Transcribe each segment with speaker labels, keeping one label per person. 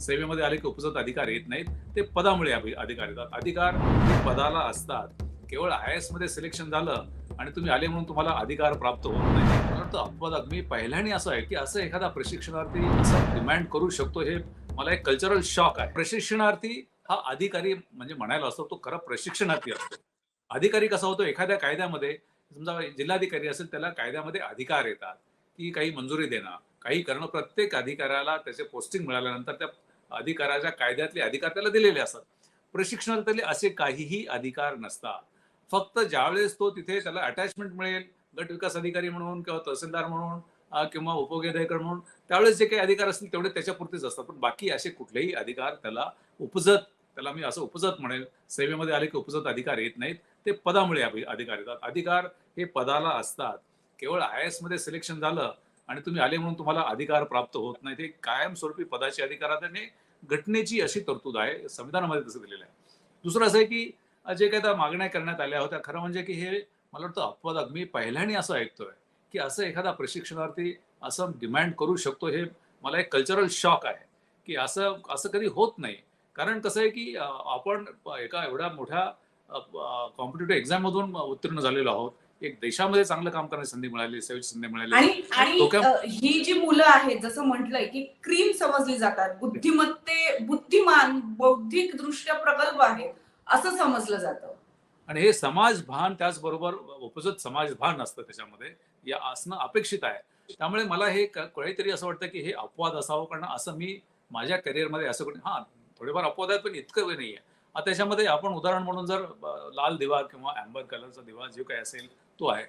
Speaker 1: सेवेमध्ये आले की उपजत अधिकार येत नाहीत. ते पदामुळे अधिकार येतात. अधिकार पदाला असतात. केवळ आय एसमध्ये सिलेक्शन झालं आणि तुम्ही आले म्हणून तुम्हाला अधिकार प्राप्त होत नाही. मला वाटतं अपवादात मी पहिल्याने असं आहे की असं एखादा प्रशिक्षणार्थी असं डिमांड करू शकतो हे मला एक कल्चरल शॉक आहे. प्रशिक्षणार्थी हा अधिकारी म्हणजे म्हणायला असतो तो खरा प्रशिक्षणार्थी असतो. अधिकारी कसा होतो? एखाद्या कायद्यामध्ये समजा जिल्हाधिकारी असेल त्याला कायद्यामध्ये अधिकार येतात की काही मंजुरी देणं काही करणं. प्रत्येक अधिकाऱ्याला त्याचे पोस्टिंग मिळाल्यानंतर त्या अधिकाराच्या कायद्यातले अधिकार त्याला दिलेले असतात. प्रशिक्षणार्थी असे काहीही अधिकार नसतात. फक्त ज्यावेळेस तो तिथे त्याला अटॅचमेंट मिळेल गट विकास अधिकारी म्हणून किंवा तहसीलदार म्हणून किंवा उपविधायकर म्हणून त्यावेळेस जे काही अधिकार असतील तेवढे त्याच्यापुरतेच असतात. पण बाकी असे कुठलेही अधिकार त्याला उपजत त्याला मी असं उपजत म्हणेल सेवेमध्ये आले की उपजत अधिकार येत नाहीत ते पदामुळे अधिकार येतात. अधिकार हे पदाला असतात. केवळ आय एसमध्ये सिलेक्शन झालं आणि तुम्ही आले म्हणून तुम्हाला अधिकार प्राप्त होत नाही. ते कायमस्वरूपी पदाचे अधिकार आहेत आणि घटनेची अशी तरतूद आहे. संविधानामध्ये तसं दिलेलं आहे. दुसरं असं आहे की जे काही त्या मागण्या करण्यात आल्या होत्या खरं म्हणजे की हे मला वाटतं अपवादात मी पहिल्याने असं ऐकतोय की असं एखादा प्रशिक्षणार्थी असं डिमांड करू शकतो हे मला एक कल्चरल शॉक आहे की असं असं कधी होत नाही. कारण कसं आहे की आपण एका एवढ्या मोठ्या कॉम्पिटेटिव्ह एक्झाम मधून उत्तीर्ण झालेलो आहोत. एक देशामध्ये चांगलं काम करण्याची संधी मिळाली सेवेची संधी मिळाली.
Speaker 2: आणि ही जी मुलं आहेत जसं म्हटलंय की क्रीम समजली जातात बुद्धिमत्ते बुद्धिमान बौद्धिक दृष्ट्या प्रगल्भ आहेत असं समजलं जातं.
Speaker 1: आणि हे समाजभान त्याचबरोबर उपजत समाजभान असतं त्याच्यामध्ये या असणं अपेक्षित आहे. त्यामुळे मला हे क- काहीतरी असं वाटतं की हे अपवाद असावं कारण असं मी माझ्या करिअरमध्ये असं कोणी हा थोडेफार अपवाद आहेत पण इतकं नाही आहे त्याच्यामध्ये आपण उदाहरण म्हणून जर लाल दिवा किंवा अँबर कलरचा दिवा जो काही असेल तो आहे.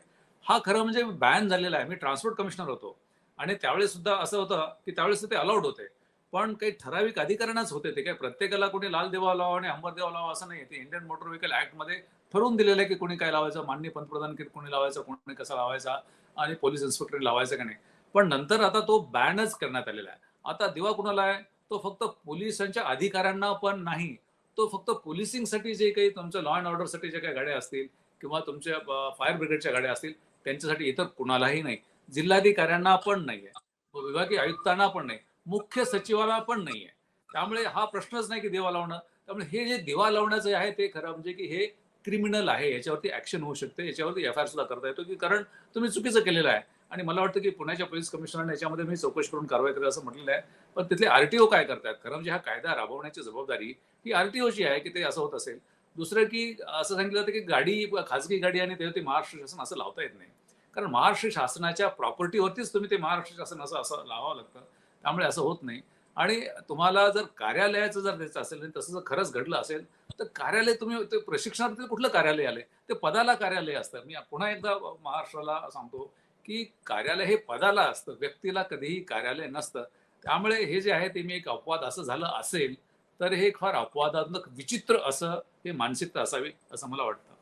Speaker 1: हा खरं म्हणजे बॅन झालेला आहे. मी ट्रान्सपोर्ट कमिशनर होतो. आणि त्यावेळेस सुद्धा असं होतं की त्यावेळेस ते अलाउड होते. पण काही ठराविक अधिकाऱ्यांनाच होते ते. काय प्रत्येकाला कोणी लाल देवा लावा आणि अंबर देवा लावा असं नाही ते इंडियन मोटर व्हेकल ऍक्टमध्ये ठरवून दिलेलं आहे की कोणी काय लावायचं. माननीय पंतप्रधान की कोणी लावायचं कोणी कसा लावायचा आणि पोलीस इन्स्पेक्टर लावायचं का नाही. पण नंतर आता तो बॅनच करण्यात आलेला आहे. आता दिवा कुणाला आहे? तो फक्त पोलिसांच्या अधिकाऱ्यांना पण नाही. तो फक्त पोलिसिंगसाठी जे काही तुमच्या लॉ अँड ऑर्डरसाठी जे काही गाड्या असतील किंवा तुमच्या फायर ब्रिगेडच्या गाड्या असतील त्यांच्यासाठी इतर कुणालाही नाही. जिल्हाधिकाऱ्यांना पण नाहीये. विभागीय आयुक्तांना पण नाही. मुख्य सचिवाला पण नाहीये. त्यामुळे हा प्रश्नच नाही की दिवा लावणं. त्यामुळे हे जे दिवा लावण्याचं आहे ते खरं म्हणजे की हे क्रिमिनल आहे याच्यावरती ऍक्शन होऊ शकते याच्यावरती एफ आय आर सुद्धा करता येतो की कारण तुम्ही चुकीचं केलेलं आहे. आणि मला वाटतं की पुण्याच्या पोलीस कमिशनरने याच्यामध्ये मी चौकशी करून कारवाई करेल असं म्हटलेलं आहे. पण तिथले आरटीओ काय करतात? कारण म्हणजे हा कायदा राबवण्याची जबाबदारी ही आरटीओची आहे की ते असं होत असेल. दुसरं की असं सांगितलं जातं की गाडी खाजगी गाडी आणि ते महाराष्ट्र शासन असं लावता येत नाही. कारण महाराष्ट्र शासनाच्या प्रॉपर्टीवरतीच तुम्ही ते महाराष्ट्र शासन असं असं लावावं लागतं. त्यामुळे असं होत नाही. आणि तुम्हाला जर कार्यालयाचं जर द्यायचं असेल आणि तसं जर खरंच घडलं असेल तर कार्यालय तुम्ही ते प्रशिक्षणार्थी कुठलं कार्यालय आले? ते पदाला कार्यालय असतं. मी पुन्हा एकदा महाराष्ट्राला सांगतो की कार्यालय हे पदाला असतं. व्यक्तीला कधीही कार्यालय नसतं. त्यामुळे हे जे आहे ते मी एक अपवाद असं झालं असेल तर हे फार अपवादात्मक विचित्र असं हे मानसिकता असावी असं मला वाटतं.